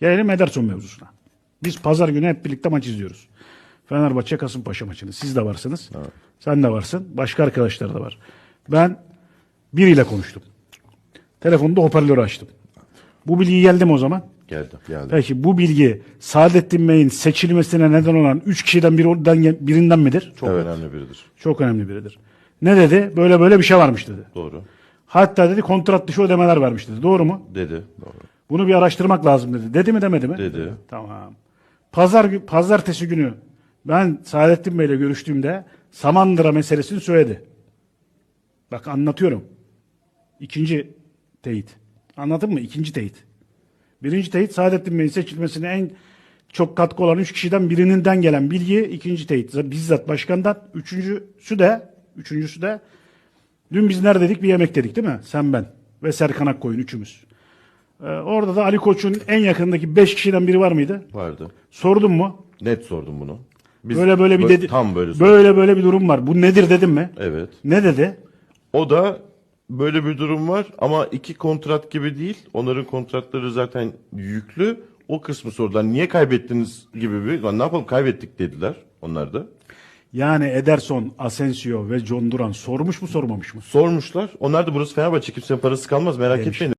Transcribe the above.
Gelelim Ederson mevzusuna. Biz pazar günü hep birlikte maç izliyoruz. Fenerbahçe Kasımpaşa maçını. Siz de varsınız. Sen de varsın. Başka arkadaşlar da var. Ben biriyle konuştum. Telefonda hoparlörü açtım. Bu bilgi geldi mi o zaman? Geldi. Geldi. Peki bu bilgi Saadettin Bey'in seçilmesine neden olan 3 kişiden birinden, birinden midir? Çok önemli biridir. Çok önemli biridir. Ne dedi? Böyle böyle bir şey varmış dedi. Doğru. Hatta dedi kontrat dışı ödemeler vermiş dedi. Doğru mu? Dedi. Doğru. Bunu bir araştırmak lazım dedi. Dedi mi demedi mi? Dedi. Tamam. Pazar gü- pazartesi günü ben Saadettin Bey'le görüştüğümde Samandıra meselesini söyledi. Bak anlatıyorum. İkinci teyit. Anladın mı? İkinci teyit. Birinci teyit Saadettin Bey'in seçilmesine en çok katkı olan üç kişiden birinden gelen bilgi. ikinci teyit bizzat başkandan. Üçüncüsü de üçüncüsü de dün biz neredeydik? Bir yemek dedik değil mi? Sen ben ve Serkan Akkoyun üçümüz. Ee, orada da Ali Koç'un en yakındaki beş kişiden biri var mıydı? Vardı. Sordun mu? Net sordum bunu. Biz Böyle böyle bir dedi. Tam böyle sordum. Böyle böyle bir durum var. Bu nedir dedim mi? Evet. Ne dedi? O da böyle bir durum var ama iki kontrat gibi değil. Onların kontratları zaten yüklü. O kısmı sordular. Niye kaybettiniz gibi bir. Lan ne yapalım kaybettik dediler onlar da. Yani Ederson, Asensio ve John Duran sormuş mu sormamış mı? Sormuşlar. Onlar da burası Fenerbahçe kimsenin parası kalmaz merak etmeyin.